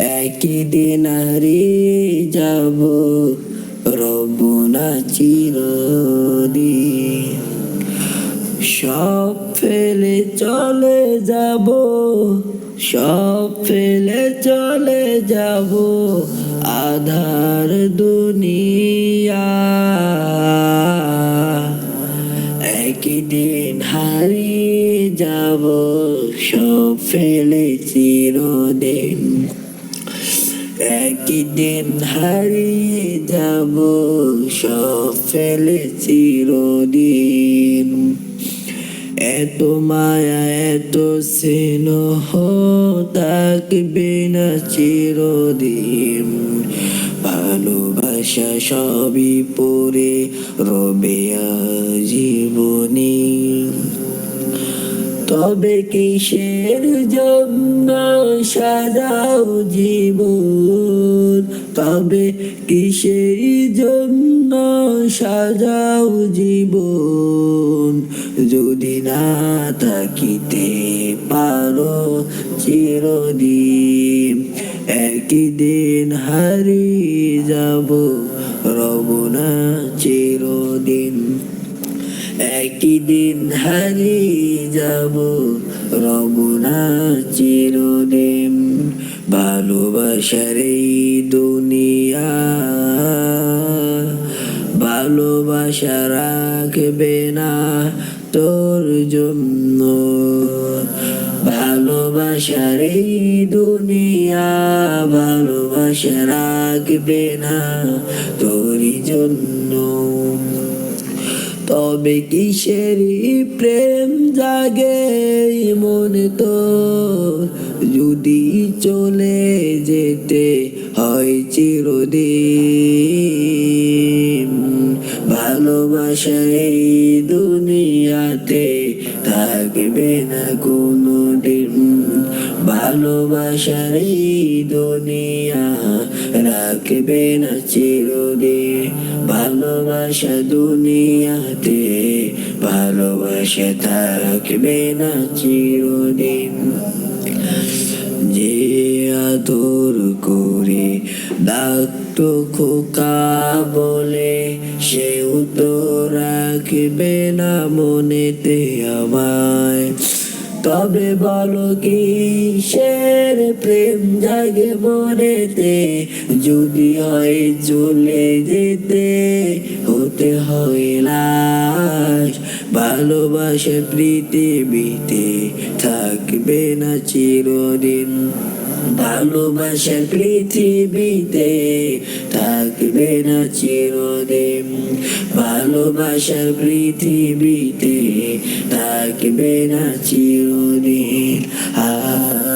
একই দিন হারিয়ে যাব রব না চিরদিন। সব ফেলে চলে যাব, সব ফেলে চলে যাব, আধার দুনিয়া। একদিন হারিয়ে যাব, সব ফেলে চিরদিন। একদিন হারিয়ে যাব সব ফেলে চিরদিন। এত মায়া, এত স্নেহ থাকবে না চিরদিন। ভালোবাসা সবই পরে রবে জীবনী তবে কিসের জন্য সাজাও জীবন? তবে কিসের জন্য সাজাও জীবন? যদি না থাকিতে পারো চিরদিন, একদিন হারিয়ে যাব রব না চিরদিন। একই দিন হারিয়ে যাব রব না চিরদিন ভালোবাসার এই দুনিয়া। ভালোবাসা রাখবে না তোর জন্য। ভালোবাসার এই দুনিয়া, ভালোবাসা রাখবে না তোর জন্য। তবে কিসেরই প্রেম জাগে মনে তো যদি চলে যেতে হয় চিরদিন, ভালোবাসা এই দুনিয়াতে থাকবে না কোনো দিন ভালোবাসার এই দুনিয়া রাখবে না চিরদিন। ভালোবাসা দুনিয়াতে, ভালোবাসা থাকবে না চিরদিন। যে আদর করে ডাকতো খোকা বলে সেও তো রাখবে না মনেতে আমায়। তবে বলো কিসের প্রেম জাগে মনেতে? যদি হয় চলে যেতে, হতে হয় লাশ। ভালোবাসে পৃথিবীতে থাকবে না চিরদিন। ভালোবাসা পৃথিবীতে থাকবে না চিরদিন। ভালোবাসার পৃথিবীতে থাকবে না চিরদিন। আ